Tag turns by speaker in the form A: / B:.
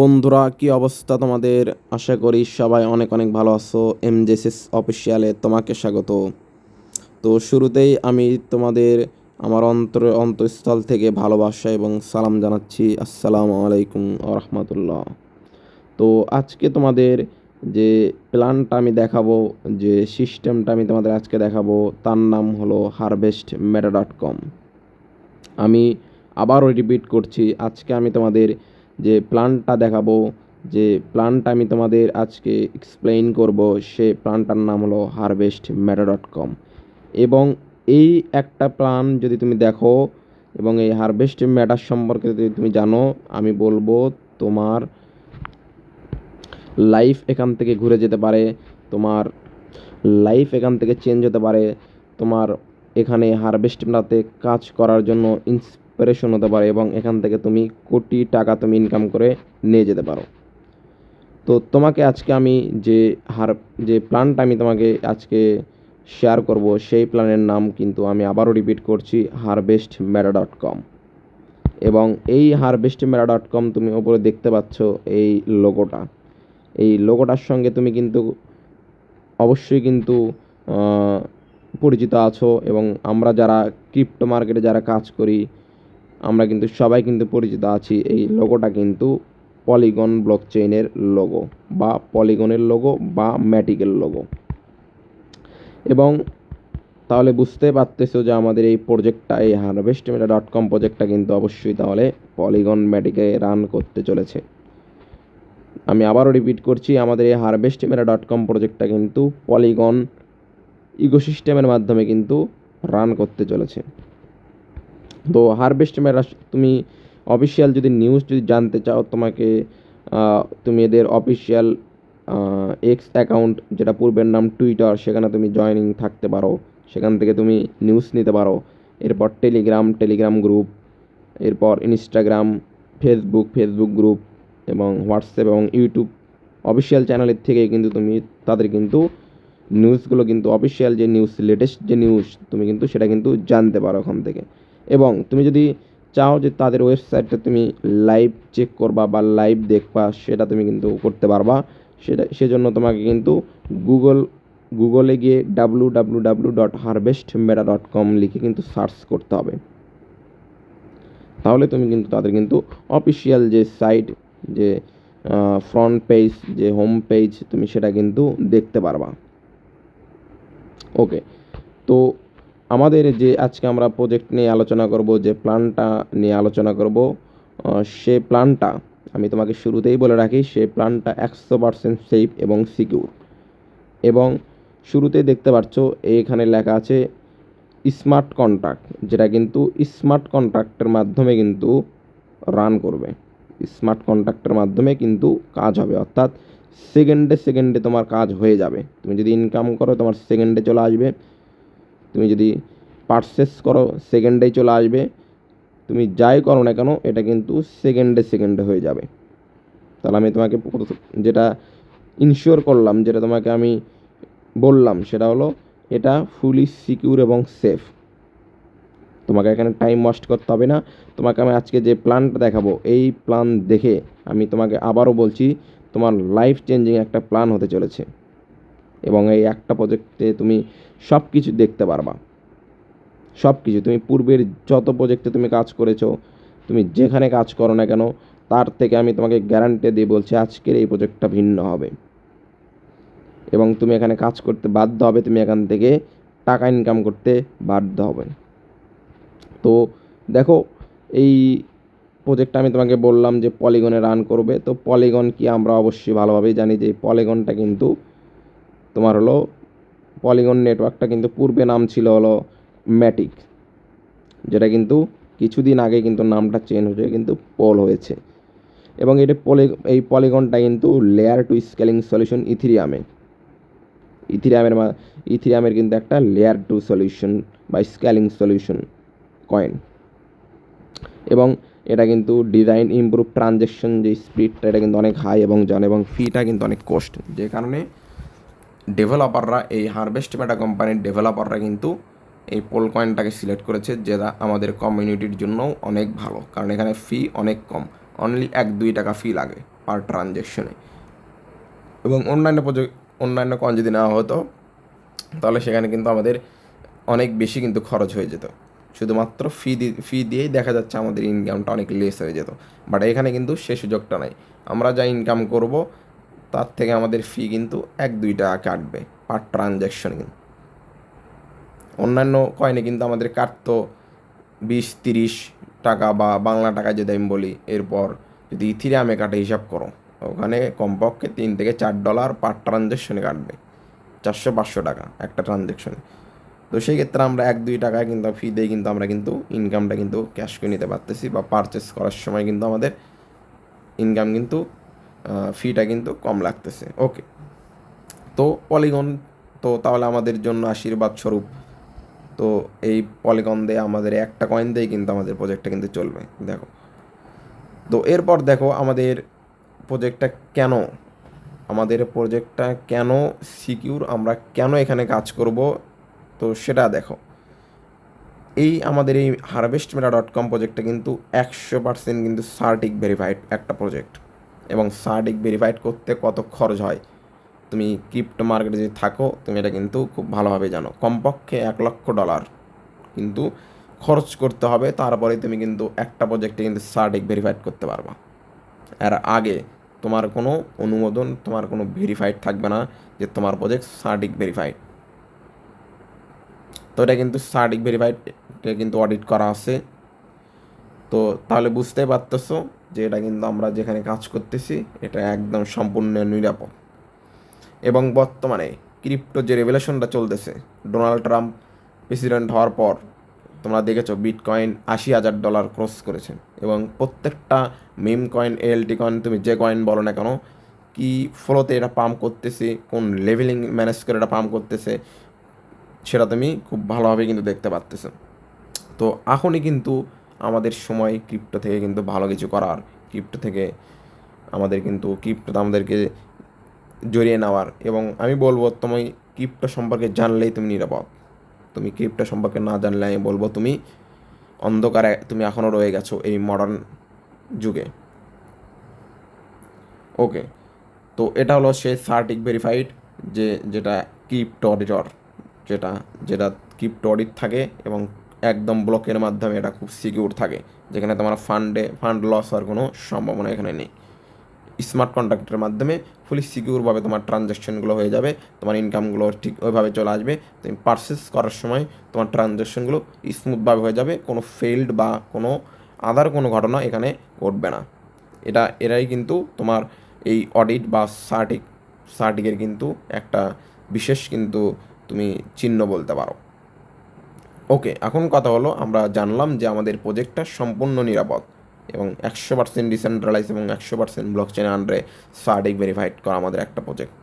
A: বন্ধুরা, কি অবস্থা তোমাদের? আশা করি সবাই অনেক অনেক ভালো আছো। এমজেসিস অফিসিয়ালে তোমাকে স্বাগত। তো শুরুতেই আমি তোমাদের আমার অন্তর, অন্তঃস্থল থেকে ভালোবাসা এবং সালাম জানাচ্ছি। আসসালামু আলাইকুম রহমতুল্লাহ তো আজকে তোমাদের যে প্ল্যানটা আমি দেখাবো, যে সিস্টেমটা আমি তোমাদের আজকে দেখাবো, তার নাম হলো হারভেস্ট মেটা ডট কম আমি আবারও রিপিট করছি, আজকে আমি তোমাদের যে প্ল্যানটা দেখাবো, যে প্ল্যানটা আমি তোমাদের আজকে এক্সপ্লেইন করব, সে প্ল্যানটার নাম হলো হারভেস্ট মেটা ডট কম এবং এই একটা প্ল্যান যদি তুমি দেখো, এবং এই হারভেস্ট ম্যাটার সম্পর্কে যদি তুমি জানো, আমি বলব তোমার লাইফ এখান থেকে ঘুরে যেতে পারে, তোমার লাইফ এখান থেকে চেঞ্জ হতে পারে, তোমার এখানে হারভেস্টটাতে কাজ করার জন্য ইন্সপিরেশন হতে পারে এবং এখান থেকে তুমি কোটি টাকা তুমি ইনকাম করে নিয়ে যেতে পারো। তো তোমাকে আজকে আমি যে হার, যে প্ল্যানটা আমি তোমাকে আজকে শেয়ার করব, সেই প্ল্যানের নাম কিন্তু আমি আবারও রিপিট করছি হারভেস্ট মেরা ডট কম এবং এই হারভেস্ট মেরা ডট কম তুমি ওপরে দেখতে পাচ্ছ এই লোগোটা এই লোগোটার সঙ্গে তুমি কিন্তু অবশ্যই কিন্তু পরিচিত আছো এবং আমরা যারা ক্রিপ্টো মার্কেটে যারা কাজ করি আমরা কিন্তু সবাই কিন্তু পরিচিত আছি। এই লোগোটা কিন্তু পলিগন ব্লক চেইনের লোগো বা পলিগনের লোগো বা ম্যাটিকের লোগো এবং তাহলে বুঝতে পারতেছো যে আমাদের এই প্রজেক্টটা এই হারভেস্ট মেটা ডট কম প্রজেক্টটা কিন্তু অবশ্যই তাহলে পলিগন ম্যাটিকে রান করতে চলেছে। আমি আবারও রিপিট করছি, আমাদের এই হারভেস্ট মেরা ডট কম প্রজেক্টটা কিন্তু পলিগন ইকোসিস্টেমের মাধ্যমে কিন্তু রান করতে চলেছে। তো হারভেস্ট মেরা তুমি অফিসিয়াল যদি নিউজ যদি জানতে চাও, তোমাকে তুমি এদের অফিসিয়াল এক্স অ্যাকাউন্ট যেটা পূর্বের নাম টুইটার সেখানে তুমি জয়নিং থাকতে পারো। সেখান থেকে তুমি নিউজ নিতে পারো। এরপর টেলিগ্রাম টেলিগ্রাম গ্রুপ এরপর ইনস্টাগ্রাম ফেসবুক ফেসবুক গ্রুপ এবং হোয়াটসঅ্যাপ এবং ইউটিউব অফিসিয়াল চ্যানেলের থেকে কিন্তু তুমি, তাদের কিন্তু নিউজগুলো কিন্তু অফিসিয়াল যে নিউজ লেটেস্ট যে নিউজ তুমি কিন্তু সেটা কিন্তু জানতে পারো ওখান থেকে। এবং তুমি যদি চাও যে তাদের ওয়েবসাইটটা তুমি লাইভ চেক করবা বা লাইভ দেখবা, সেটা তুমি কিন্তু করতে পারবা। সেটা, সেজন্য তোমাকে কিন্তু গুগল গুগলে গিয়ে W W W dot harvest meta dot com লিখে কিন্তু সার্চ করতে হবে। তাহলে তুমি কিন্তু, তাদের কিন্তু অফিসিয়াল যে সাইট যে ফ্রন্ট পেজ যে হোম পেজ তুমি সেটা কিন্তু দেখতে পারবা। ওকে তো আমাদের যে আজকে আমরা প্রজেক্ট নিয়ে আলোচনা করব, যে প্ল্যানটা নিয়ে আলোচনা করব সে প্ল্যানটা আমি তোমাকে শুরুতেই বলে রাখি, সে প্ল্যানটা একশো পার্সেন্ট সেফ এবং সিকিউর এবং শুরুতে দেখতে পাচ্ছ, এখানে লেখা আছে স্মার্ট কন্ট্রাক্ট যেটা কিন্তু স্মার্ট কন্ট্রাক্টের মাধ্যমে কিন্তু রান করবে। স্মার্ট কন্ট্রাক্টের মাধ্যমে কিন্তু কাজ হবে, অর্থাৎ সেকেন্ডে সেকেন্ডে তোমার কাজ হয়ে যাবে। তুমি যদি ইনকাম করো, তোমার সেকেন্ডে চলে আসবে। তুমি যদি পারচেস করো সেকেন্ডে চলে আসবে, তুমি যাই করো না কেন, এটা কিন্তু সেকেন্ডে সেকেন্ডে হয়ে যাবে। তাহলে আমি তোমাকে যেটা ইনশিওর করলাম, যেটা তোমাকে আমি বললাম, সেটা হলো এটা ফুলি সিকিউর এবং সেফ তোমাকে এখানে টাইম ওয়েস্ট করতে হবে না। তোমাকে আমি আজকে যে প্ল্যানটা দেখাবো, এই প্ল্যান দেখে আমি তোমাকে আবারও বলছি, তোমার লাইফ চেঞ্জিং একটা প্ল্যান হতে চলেছে। এবং এই একটা প্রজেক্টে তুমি সব কিছু দেখতে পারবা। সব কিছু তুমি পূর্বের যত প্রজেক্টে তুমি কাজ করেছ, তুমি যেখানে কাজ করো না কেন, তার থেকে আমি তোমাকে গ্যারান্টি দিয়ে বলছি, আজকের এই প্রজেক্টটা ভিন্ন হবে। এবং তুমি এখানে কাজ করতে বাধ্য হবে, তুমি এখান থেকে টাকা ইনকাম করতে বাধ্য হবে। তো দেখো, এই প্রজেক্টটা আমি তোমাকে বললাম যে পলিগনে রান করবে। তো পলিগন কি আমরা অবশ্যই ভালোভাবেই জানি যে পলিগনটা কিন্তু তোমার হলো পলিগন নেটওয়ার্কটা কিন্তু পূর্বে নাম ছিল হলো ম্যাটিক যেটা কিন্তু কিছুদিন আগে কিন্তু নামটা চেঞ্জ হয়ে কিন্তু পল হয়েছে। এবং এটা পলি এই পলিগনটা কিন্তু লেয়ার টু স্কেলিং সলিউশন ইথিরিয়ামে ইথিরিয়ামের মা ইথিরিয়ামের কিন্তু একটা লেয়ার টু সলিউশন বা স্কেলিং সলিউশন কয়েন এবং এটা কিন্তু ডিজাইন ইমপ্রুভ ট্রানজ্যাকশন যে স্পিডটা এটা কিন্তু অনেক হাই এবং জান এবং ফিটা কিন্তু অনেক কষ্ট যে কারণে ডেভেলপাররা এই হারভেস্ট মেটা কোম্পানির ডেভেলপাররা কিন্তু এই পোল কয়েনটাকে সিলেক্ট করেছে, যেটা আমাদের কমিউনিটির জন্যও অনেক ভালো। কারণ এখানে ফি অনেক কম। অনলি এক দুই টাকা ফি লাগে পার ট্রানজ্যাকশনে এবং অন্যান্য প্রজেক্ট অন্যান্য কয়েন যদি নেওয়া হতো, তাহলে সেখানে কিন্তু আমাদের অনেক বেশি কিন্তু খরচ হয়ে যেত। শুধুমাত্র ফি ফি দিয়েই দেখা যাচ্ছে আমাদের ইনকামটা অনেক লেস হয়ে যেত। বাট এখানে কিন্তু সে সুযোগটা নাই। আমরা যা ইনকাম করব তার থেকে আমাদের ফি কিন্তু এক, দুই টাকা কাটবে পার ট্রানজ্যাকশন কিন্তু। অন্যান্য কয়েনে কিন্তু আমাদের কাটতো বিশ, তিরিশ টাকা বা বাংলা টাকা যদি আমি বলি, এরপর যদি ইথিরিয়ামে কাটে, হিসাব করো, ওখানে কমপক্ষে তিন থেকে চার ডলার পার ট্রানজ্যাকশনে কাটবে, চারশো পাঁচশো টাকা একটা ট্রানজ্যাকশনে তো সেই ক্ষেত্রে আমরা এক, দুই টাকায় কিন্তু ফি দিয়ে কিন্তু আমরা কিন্তু ইনকামটা কিন্তু ক্যাশ করে নিতে পারতেছি বা পারচেস করার সময় কিন্তু আমাদের ইনকাম কিন্তু ফিটা কিন্তু কম লাগতেছে। ওকে তো পলিগন তো তাহলে আমাদের জন্য আশীর্বাদ স্বরূপ। তো এই পলিগন দিয়ে আমাদের একটা কয়েন দিয়ে কিন্তু আমাদের প্রজেক্টটা কিন্তু চলবে, দেখো। তো এরপর দেখো আমাদের প্রজেক্টটা কেন, আমাদের প্রজেক্টটা কেন সিকিউর আমরা কেন এখানে কাজ করব, তো সেটা দেখো। এই আমাদের এই হারভেস্ট মেলা ডট কম প্রজেক্টটা কিন্তু একশো পার্সেন্ট কিন্তু সার্টিক ভেরিফাইড একটা প্রজেক্ট এবং সার্টিক ভেরিফাইড করতে কত খরচ হয়? তুমি ক্রিপ্টো মার্কেটে যদি থাকো, তুমি এটা কিন্তু খুব ভালোভাবে জানো। কমপক্ষে এক লক্ষ ডলার। কিন্তু খরচ করতে হবে, তারপরে তুমি কিন্তু একটা প্রজেক্টে কিন্তু সার্টিক ভেরিফাইড করতে পারবা। এর আগে তোমার কোনো অনুমোদন, তোমার কোনো ভেরিফাইড থাকবে না যে তোমার প্রজেক্ট সার্টিক ভেরিফাইড। তো এটা কিন্তু সার্টিক ভেরিফাইড কিন্তু অডিট করা আছে। তো তাহলে বুঝতে পারতেছো যে এটা কিন্তু আমরা যেখানে কাজ করতেছি, এটা একদম সম্পূর্ণ নিরাপদ। এবং বর্তমানে ক্রিপ্টো যে রেভেলেশনটা চলতেছে, ডোনাল্ড ট্রাম্প প্রেসিডেন্ট হওয়ার পর তোমরা দেখেছ বিটকয়েন আশি হাজার ডলার ক্রস করেছে। এবং প্রত্যেকটা মিম কয়েন এলটি কয়েন, তুমি যে কয়েন বলো না কেন, কি ফ্লোতে এটা পাম্প করতেছে, কোন লেভেলিং ম্যানেজ করে এটা পাম্প করতেছে, সেটা তুমি খুব ভালোভাবে কিন্তু দেখতে পারতেছো। তো এখনই কিন্তু আমাদের সময় ক্রিপ্টো থেকে কিন্তু ভালো কিছু করার, ক্রিপ্টো থেকে আমাদের কিন্তু ক্রিপ্টোতে আমাদেরকে জড়িয়ে নেওয়ার এবং আমি বলব তুমি ক্রিপ্টো সম্পর্কে জানলেই তুমি নিরাপদ। তুমি ক্রিপ্টো সম্পর্কে না জানলে আমি বলব তুমি অন্ধকারে তুমি এখনও রয়ে গেছো এই মডার্ন যুগে। ওকে তো এটা হলো সে সার্টিক ভেরিফাইড যে যেটা ক্রিপ্টো অডিটর যেটা যেটা ক্রিপ্টো অডিট থাকে এবং একদম ব্লকের মাধ্যমে এটা খুব সিকিউর থাকে, যেখানে তোমার ফান্ডে ফান্ড লস হওয়ার কোনো সম্ভাবনা এখানে নেই। স্মার্ট কন্ট্রাক্টের মাধ্যমে ফুলি সিকিউরভাবে তোমার ট্রানজ্যাকশনগুলো হয়ে যাবে, তোমার ইনকামগুলো ঠিক ওইভাবে চলে আসবে, তুমি পারচেস করার সময় তোমার ট্রানজ্যাকশনগুলো স্মুথভাবে হয়ে যাবে, কোনো ফেল্ড বা কোনো আদার কোনো ঘটনা এখানে ঘটবে না। এটা, এরাই কিন্তু তোমার এই অডিট বা সার্টিক সার্টিকের কিন্তু একটা বিশেষ কিন্তু তুমি চিহ্ন বলতে পারো। ওকে, এখন কথা হলো, আমরা জানলাম যে আমাদের প্রজেক্টটা সম্পূর্ণ নিরাপদ এবং একশো পার্সেন্ট ডিসেন্ট্রালাইজ এবং একশো পার্সেন্ট ব্লক চেন আন্ডারে সার্টিক ভেরিফাইড করা আমাদের একটা প্রজেক্ট